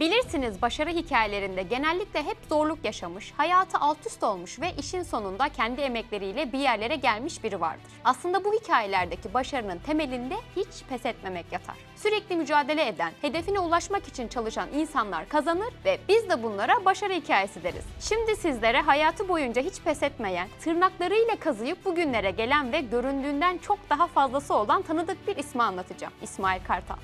Bilirsiniz başarı hikayelerinde genellikle hep zorluk yaşamış, hayatı alt üst olmuş ve işin sonunda kendi emekleriyle bir yerlere gelmiş biri vardır. Aslında bu hikayelerdeki başarının temelinde hiç pes etmemek yatar. Sürekli mücadele eden, hedefine ulaşmak için çalışan insanlar kazanır ve biz de bunlara başarı hikayesi deriz. Şimdi sizlere hayatı boyunca hiç pes etmeyen, tırnaklarıyla kazıyıp bugünlere gelen ve göründüğünden çok daha fazlası olan tanıdık bir ismi anlatacağım. İsmail Kartal.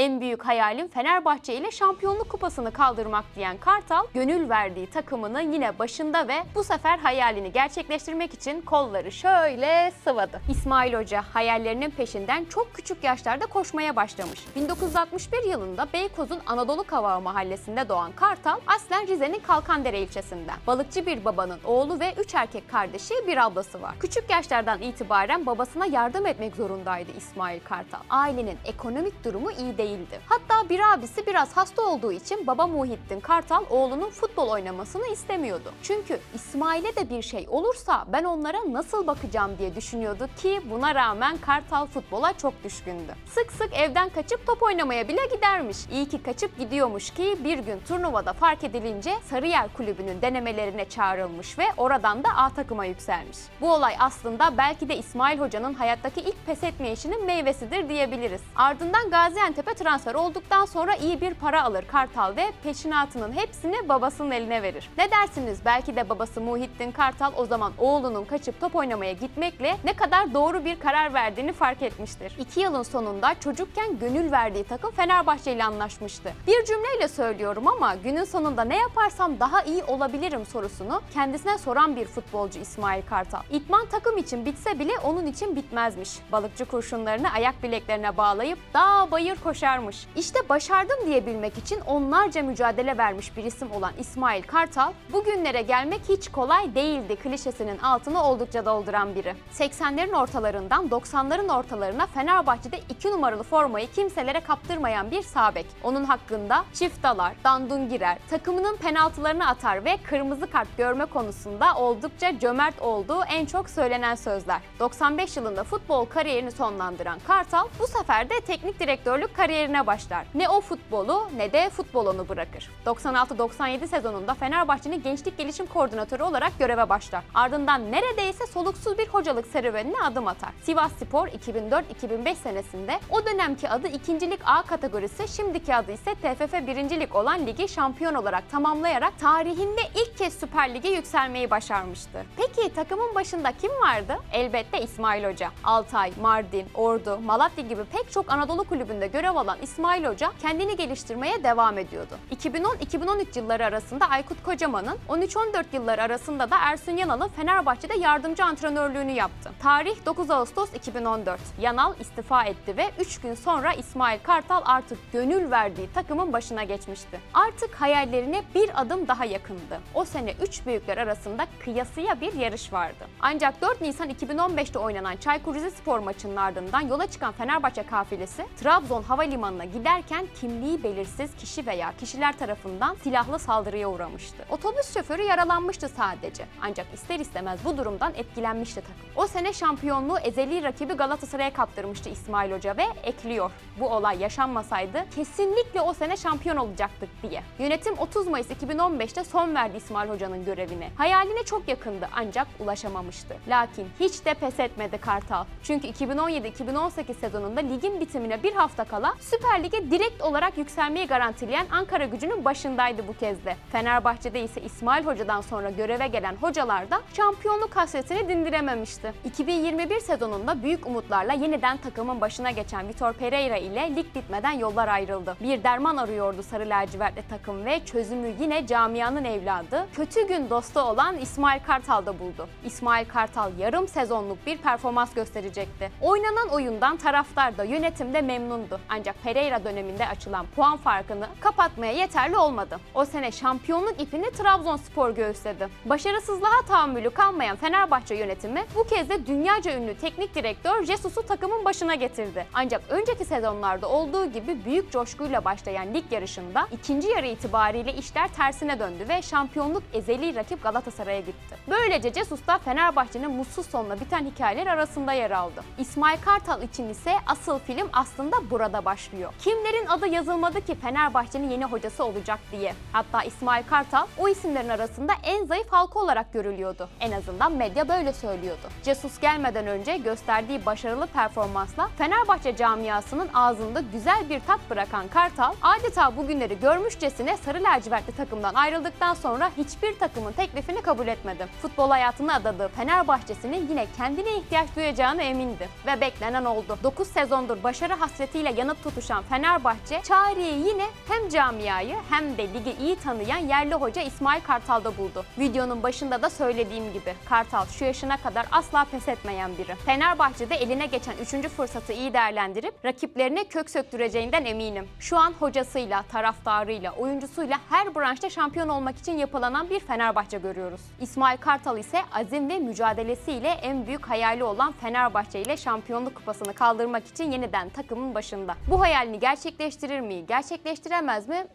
En büyük hayalim Fenerbahçe ile şampiyonluk kupasını kaldırmak diyen Kartal, gönül verdiği takımının yine başında ve bu sefer hayalini gerçekleştirmek için kolları şöyle sıvadı. İsmail Hoca hayallerinin peşinden çok küçük yaşlarda koşmaya başlamış. 1961 yılında Beykoz'un Anadolu Kavağı mahallesinde doğan Kartal, aslen Rize'nin Kalkandere ilçesinden. Balıkçı bir babanın oğlu ve üç erkek kardeşi bir ablası var. Küçük yaşlardan itibaren babasına yardım etmek zorundaydı İsmail Kartal. Ailenin ekonomik durumu iyi değildi. Hatta bir abisi biraz hasta olduğu için baba Muhittin Kartal oğlunun futbol oynamasını istemiyordu. Çünkü İsmail'e de bir şey olursa ben onlara nasıl bakacağım diye düşünüyordu ki buna rağmen Kartal futbola çok düşkündü. Sık sık evden kaçıp top oynamaya bile gidermiş. İyi ki kaçıp gidiyormuş ki bir gün turnuvada fark edilince Sarıyer Kulübü'nün denemelerine çağrılmış ve oradan da A takıma yükselmiş. Bu olay aslında belki de İsmail Hoca'nın hayattaki ilk pes etme işinin meyvesidir diyebiliriz. Ardından Gaziantep'e transfer olduktan sonra iyi bir para alır Kartal ve peşinatının hepsini babasının eline verir. Ne dersiniz belki de babası Muhittin Kartal o zaman oğlunun kaçıp top oynamaya gitmekle ne kadar doğru bir karar verdiğini fark etmiştir. İki yılın sonunda çocukken gönül verdiği takım Fenerbahçe ile anlaşmıştı. Bir cümleyle söylüyorum ama günün sonunda ne yaparsam daha iyi olabilirim sorusunu kendisine soran bir futbolcu İsmail Kartal. İtman takım için bitse bile onun için bitmezmiş. Balıkçı kurşunlarını ayak bileklerine bağlayıp dağ bayır koşarmış. İşte başardım diyebilmek için onlarca mücadele vermiş bir isim olan İsmail Kartal, bugünlere gelmek hiç kolay değildi klişesinin altını oldukça dolduran biri. 80'lerin ortalarından 90'ların ortalarına Fenerbahçe'de 2 numaralı formayı kimselere kaptırmayan bir sabek. Onun hakkında çift dalar, dandun girer, takımının penaltılarını atar ve kırmızı kart görme konusunda oldukça cömert olduğu en çok söylenen sözler. 95 yılında futbol kariyerini sonlandıran Kartal bu sefer de teknik direktörlük kariyerine başlar. Ne o futbolu ne de futbol onu bırakır. 96-97 sezonunda Fenerbahçe'nin gençlik gelişim koordinatörü olarak göreve başlar. Ardından neredeyse soluksuz bir hocalık serüvenine adım atar. Sivas Spor 2004-2005 senesinde o dönemki adı 2. Lig A kategorisi, şimdiki adı ise TFF 1. Lig olan ligi şampiyon olarak tamamlayarak tarihinde ilk kez Süper Lig'e yükselmeyi başarmıştı. Peki takımın başında kim vardı? Elbette İsmail Hoca. Altay, Mardin, Ordu, Malatya gibi pek çok Anadolu kulübünde görev alan İsmail Hoca kendini geliştirmeye devam ediyordu. 2010-2013 yılları arasında Aykut Kocaman'ın, 13-14 yılları arasında da Ersun Yanal'ın Fenerbahçe'de yardımcı antrenörlüğünü yaptı. Tarih 9 Ağustos 2014. Yanal istifa etti ve 3 gün sonra İsmail Kartal artık gönül verdiği takımın başına geçmişti. Artık hayallerine bir adım daha yakındı. O sene 3 büyükler arasında kıyasıya bir yarış vardı. Ancak 4 Nisan 2015'te oynanan Çaykur Rizespor maçının ardından yola çıkan Fenerbahçe kafilesi Trabzon Havalimanı'na giderken kimliği belirsiz kişi veya kişiler tarafından silahlı saldırıya uğramıştı. Otobüs şoförü yaralanmıştı sadece. Ancak ister istemez bu durumdan etkilenmişti takım. O sene şampiyonluğu ezeli rakibi Galatasaray'a kaptırmıştı İsmail Hoca ve ekliyor. Bu olay yaşanmasaydı kesinlikle o sene şampiyon olacaktık diye. Yönetim 30 Mayıs 2015'te son verdi İsmail Hoca'nın görevine. Hayaline çok yakındı ancak ulaşamamıştı. Lakin hiç de pes etmedi Kartal. Çünkü 2017-2018 sezonunda ligin bitimine bir hafta kala Süper Lig'e direkt olarak yükselmeyi garantileyen Ankara gücünün başındaydı bu kez de. Fenerbahçe'de ise İsmail Hoca'dan sonra göreve gelen hocalar da şampiyonluk hasretini dindirememişti. 2021 sezonunda büyük umutlarla yeniden takımın başına geçen Vitor Pereira ile lig bitmeden yollar ayrıldı. Bir derman arıyordu sarı lacivertli takım ve çözümü yine camianın evladı, kötü gün dostu olan İsmail Kartal'da buldu. İsmail Kartal yarım sezonluk bir performans gösterecekti. Oynanan oyundan taraftar da yönetim de memnundu. Ancak Pereira Pereira döneminde açılan puan farkını kapatmaya yeterli olmadı. O sene şampiyonluk ipini Trabzonspor göğüsledi. Başarısızlığa tahammülü kalmayan Fenerbahçe yönetimi bu kez de dünyaca ünlü teknik direktör Jesus'u takımın başına getirdi. Ancak önceki sezonlarda olduğu gibi büyük coşkuyla başlayan lig yarışında ikinci yarı itibariyle işler tersine döndü ve şampiyonluk ezeli rakip Galatasaray'a gitti. Böylece Jesus da Fenerbahçe'nin mutsuz sonla biten hikayeler arasında yer aldı. İsmail Kartal için ise asıl film aslında burada başlıyor. Kimlerin adı yazılmadı ki Fenerbahçe'nin yeni hocası olacak diye. Hatta İsmail Kartal o isimlerin arasında en zayıf halka olarak görülüyordu. En azından medya böyle söylüyordu. Jesus gelmeden önce gösterdiği başarılı performansla Fenerbahçe camiasının ağzında güzel bir tat bırakan Kartal adeta bugünleri görmüşçesine sarı lacivertli takımdan ayrıldıktan sonra hiçbir takımın teklifini kabul etmedi. Futbol hayatını adadığı Fenerbahçe'sinin yine kendine ihtiyaç duyacağına emindi. Ve beklenen oldu. 9 sezondur başarı hasretiyle yanıp tutuşan Fenerbahçe çareyi yine hem camiayı hem de ligi iyi tanıyan yerli hoca İsmail Kartal'da buldu. Videonun başında da söylediğim gibi Kartal şu yaşına kadar asla pes etmeyen biri. Fenerbahçe'de eline geçen 3. fırsatı iyi değerlendirip rakiplerine kök söktüreceğinden eminim. Şu an hocasıyla, taraftarıyla, oyuncusuyla her branşta şampiyon olmak için yapılanan bir Fenerbahçe görüyoruz. İsmail Kartal ise azim ve mücadelesiyle en büyük hayali olan Fenerbahçe ile şampiyonluk kupasını kaldırmak için yeniden takımın başında. Bu hayalini gerçekleştirir mi, gerçekleştiremez mi?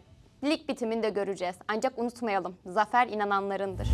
Lig bitiminde göreceğiz. Ancak unutmayalım, zafer inananlarındır.